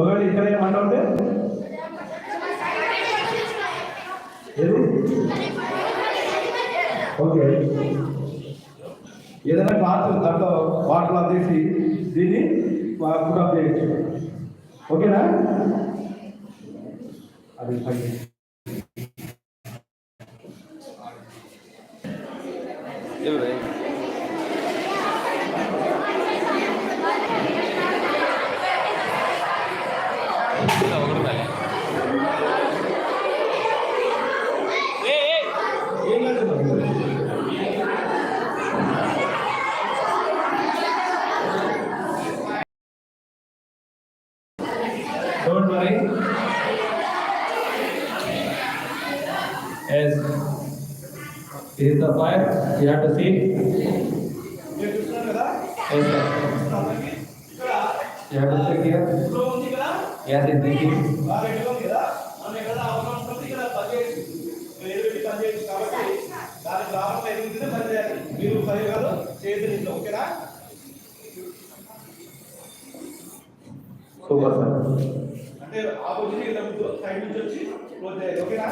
ఒకవేళ ఇక్కడ ఏమంట ఉంటే? ఓకే. ఏదైనా క్లాత్ దాంట్లో వాటర్ తీసి దీన్ని కుకప్ చేయొచ్చు. ఓకేనా? అది పైకి. ఏం As it is the fire, you have to see. Yes, sir. You have to check here. Yes, it's leaking. మీరు పని కాదు చేతులు ఇంట్లో ఓకేనా Super, sir. అంటే ఆపోజిట్ సైడ్ నుంచి వచ్చి క్లోజ్ చేయాలి ఓకేనా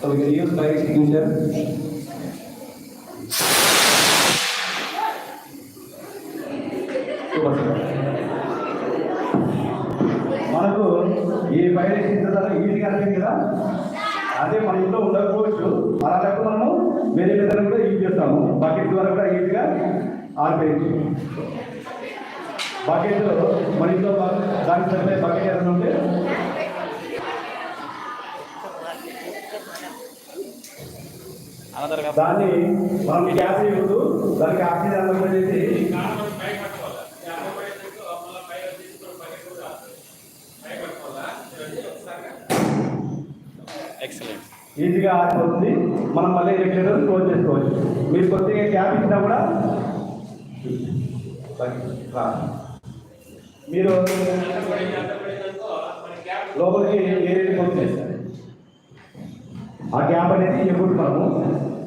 So we can use fire extinguisher. మనకు ఈ ఫైర్ ఎక్స్టింగ్విషర్ ఈజీగా అర్థం కదా అదే మన ఇంట్లో ఉండకపోవచ్చు అలాంటప్పుడు మనము వేరే విధంగా కూడా యూజ్ చేస్తాము బకెట్ ద్వారా కూడా ఈజీగా ఆర్పేయచ్చు బకెట్ మన ఇంట్లో దానికి సరిపోయే బకెట్ ఏదైనా ఉంటే దాన్ని మనం గ్యాస్ ఇవ్వదు దానికి ఆక్సిజన్ అందకుండా చేసి ఎక్సలెంట్ ఈజీగా ఆరిపోతుంది. మనం మళ్ళీ రెగ్యులేటర్ క్లోజ్ చేసుకోవచ్చు. మీరు కొద్దిగా గ్యాప్ ఇచ్చినా కూడా. మీరు లోపలికి ఏరియా పంపిస్తారు ఆ గ్యాప్ అనేది ఎప్పుడు మనము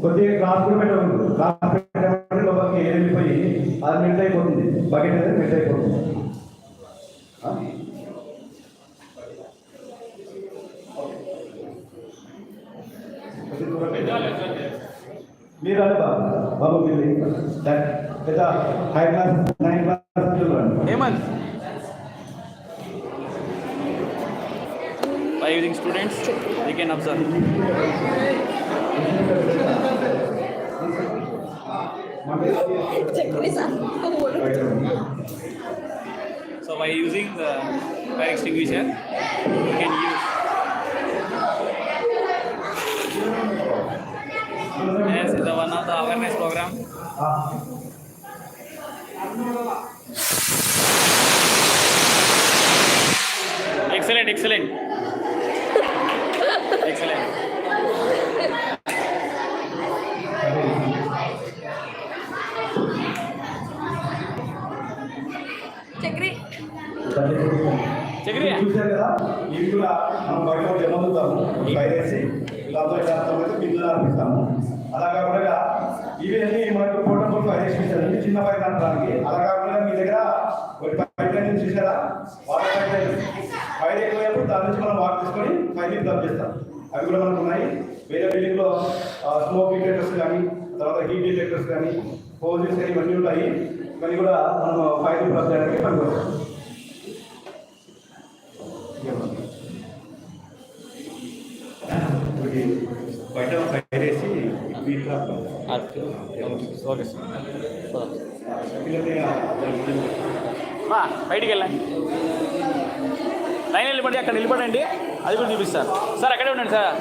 కొద్దిగా క్లాస్ కూడా పెట్టకూడదు క్లాస్ లోపలికి వెళ్ళిపోయి అది మిల్ట్ అయిపోతుంది. బకెట్ అనేది మిల్ట్ అయిపోతుంది? మీరు అదే బాబు. బాబు మీరు పెద్ద high class nine class Hemanth students. Can observe so by using the fire extinguisher you can use as the one of the awareness program excellent excellent Chakri. చక్రియా చూశారు కదా ఇవి కూడా మనం బయట జమలుతాము ఫైర్ వేసి దాంతో చేస్తాం అయితే బిల్లు అర్పిస్తాము అలా కాకుండా ఇవి అన్ని మనకు పోర్టబుల్ ఫైర్ వేసి చిన్న ఫైర్ అనడానికి అలా కాకుండా మీ దగ్గర ఒకటి పైప్ లైన్ చూసారా వాటర్ పైప్ లైన్ ఫైర్ ఎక్కువైనప్పుడు దాని నుంచి మనం వాటర్ తీసుకొని ఫైర్ డబ్ చేస్తాం. అవి కూడా మనకు ఉన్నాయి. వేరే బిల్డింగ్లో స్మోక్ డిటెక్టర్స్ కానీ తర్వాత హీట్ డిటెక్టర్స్ కానీ హోజెస్ కానీ ఇవన్నీ ఉంటాయి. ఇవన్నీ కూడా మనం ఫైర్ చేయడానికి పనికొస్తాయి బయట ఫైర్ వేసి ఓకే. మా బయటికి వెళ్ళండి. లైన్ నిలబడి అక్కడ నిలబడండి. అది కూడా చూపిస్తారు సార్ అక్కడే ఉండండి సార్.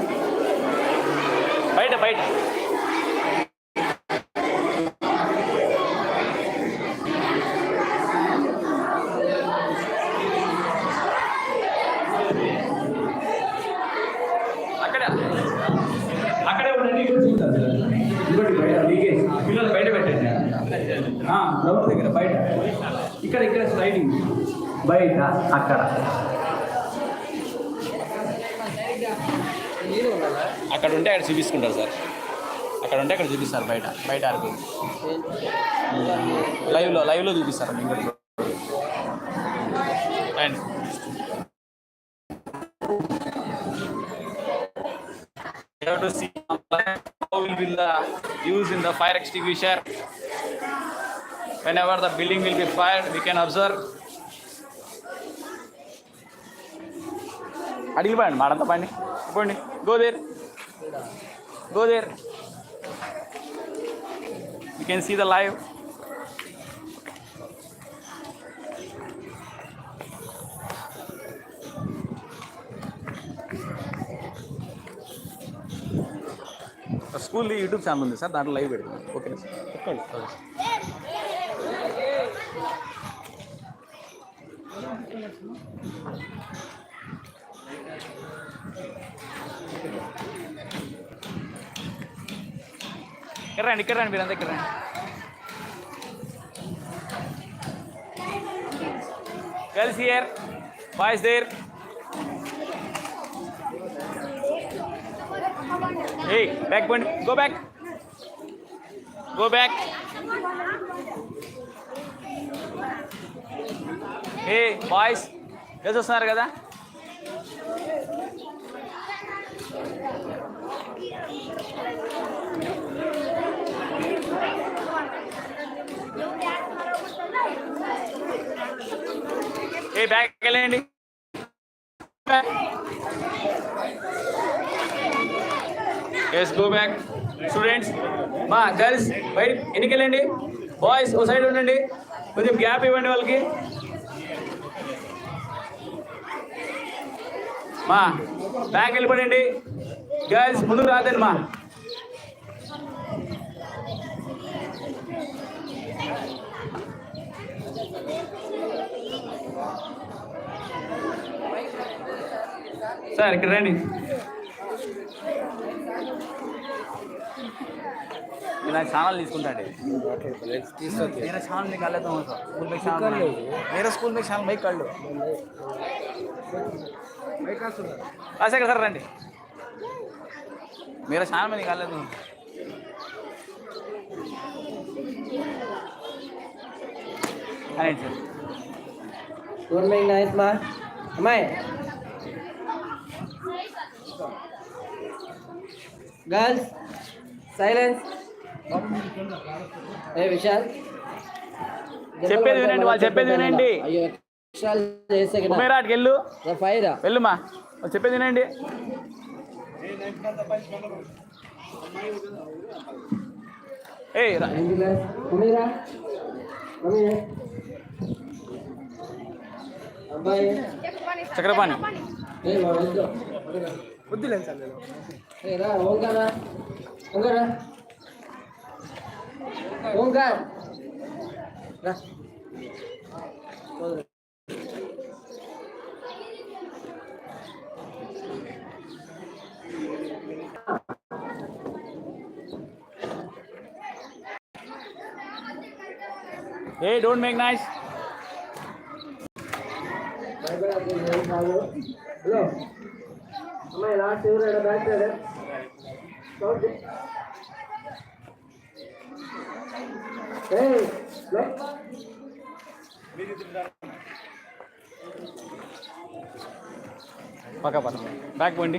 బయట బయట. అక్కడ. అక్కడే ఉండండి. ఇక్కడ చూస్తారు ఇవ్వండి బయట లీకేజ్ పిల్లలు బయట పెట్టండి. దగ్గర బయట. ఇక్కడ ఇక్కడ స్లైడింగ్ బయట అక్కడ. అక్కడ ఉంటే అక్కడ చూపించుకుంటారు సార్ అక్కడ ఉంటే అక్కడ చూపిస్తారు బయట బయట ఆడుకో లైవ్లో లైవ్లో చూపిస్తారు మీకు రండి You have to see how will be the use in the fire extinguisher. Whenever the building will be fired, we can observe. అడిగి పండి మాడంతా పండి ఇవ్వండి go there go there you can see the live school YouTube channel ఉంది sir దాంట్లో live పెడుతుంది okay sir ఇక్కడ రండి ఇక్కడ రండి మీరంతా ఇక్కడ రండి గర్ల్స్ హియర్ బాయ్స్ దేర్ ఏ బ్యాక్ బండి గో బ్యాక్ గో బ్యాక్ ఏ బాయ్స్ కలిసి వస్తున్నారు కదా ఏ బ్యాక్ వెళ్ళండి. ఎస్ గో బ్యాక్ స్టూడెంట్స్ మా గర్ల్స్ బయట ఎన్నికి వెళ్ళండి బాయ్స్ ఓ సైడ్ ఉండండి. కొంచెం గ్యాప్ ఇవ్వండి వాళ్ళకి. మా బ్యాక్ వెళ్ళిపోయండి గర్ల్స్ ముందుకు రాదండి మా. సార్ ఇక్కడ రండి. నేను ఛానల్ తీసుకుంటాడు. సార్. సార్. రండి. మీరే ఛానల్ మీకు కళ్ళతో అమ్మాయి Girls, silence. Hey, Vishal. చెప్పేది వినండి, వాళ్ళు చెప్పేది వినండి. అయ్యో ఉమేరాట్కి వెళ్ళు ఫైర్. వెళ్ళుమా? వాళ్ళు చెప్పేది వినండి. ఏ చక్రపాణి. ఏ మా వెళ్తాం వద్దులేండి సార్ నేను ఏ రా ఓంకారా ఓంకారా ఓంకార్ రా ఏ డోంట్ మేక్ నైస్ హలో అమ్మాయి లాస్ట్ ఎవరు బ్యాక్ సైడ్ ఓకే ఏయ్ పక్క పక్క. బ్యాక్ పోండి.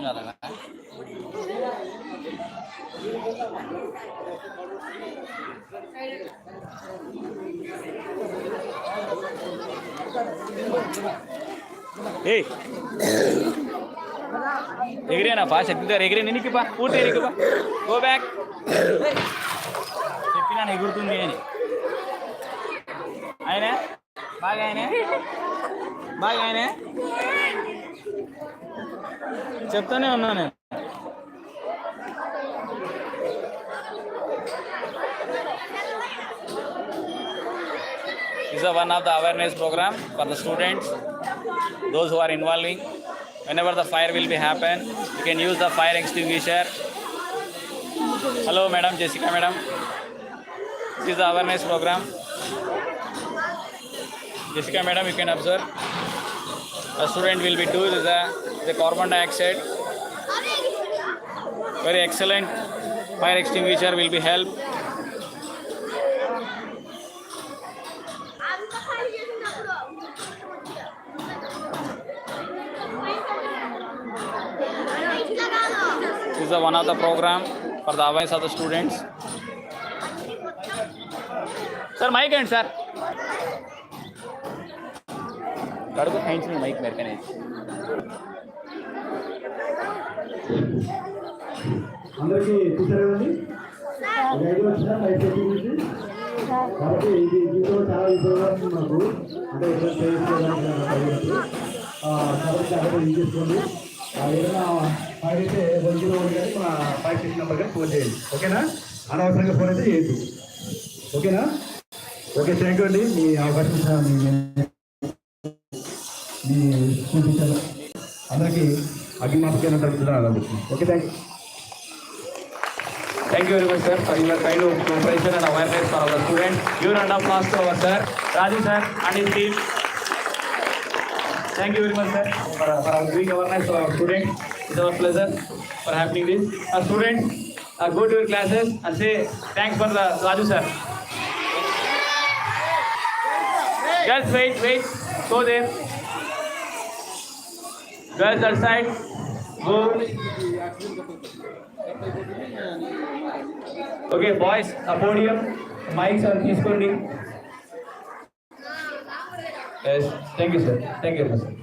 అర్థం కాదా ఏయ్ ఎగిరేనాపా శక్తిగారు ఎగిరే నినికిపా పూర్తి ఎనికిపా గో బ్యాక్ చెప్పినాను ఎగురుతుంది అని. ఆయన? బాగా ఆయన? బాగా ఆయన? చెప్తానే ఉన్నా నేను This is one of the awareness program for the students, those who are involving. Whenever the fire will be happen, you can use the fire extinguisher. Hello, Madam Jessica, Madam. This is the awareness program. Jessica, Madam, you can observe. a student will be doing the, the carbon dioxide. Very excellent. Fire extinguisher will be help. This is the one of the program for the awareness of the students. Sir my and sir. కడుపు ఖాయించిన mic మెరకనే అందరికీ చూసారు కదండి ఒక idea వచ్చిందా? Five set గురించి కాబట్టి ఇది దీంట్లో చాలా ఉపయోగాలు మాకు. అంటే ఇద్దరు చేసుకోవడానికి కాబట్టి అక్కడ ఇది చేసుకోండి. ఆ, ఏదైనా ఫైవ్ అయితే వన్ జీరో వన్ కానీ మన ఫైవ్ సిక్స్ నెంబర్ కానీ ఫోన్ చేయండి. ఓకేనా? అనవసరంగా ఫోన్ అయితే చేయొద్దు. ఓకేనా? ఓకే థ్యాంక్ యూ అండి. మీ అవకాశం మీ మీ స్కూల్ టీచర్ అందరికీ అగ్నిమాపకైన తగ్గుతున్నాను okay thank you Thank you very much, sir, for your kind of cooperation and awareness for our students. Give a round of applause to our sir, Raju sir, and his team. Thank you very much, sir, for, for our doing awareness for our students. It's our pleasure for happening this. Our students, uh, go to your classes and say thanks for the Raju sir. Girls, wait, wait, Go there. Girls outside, go. Okay boys ఆ podium mikes అని తీసుకోండి thank you sir thank you sir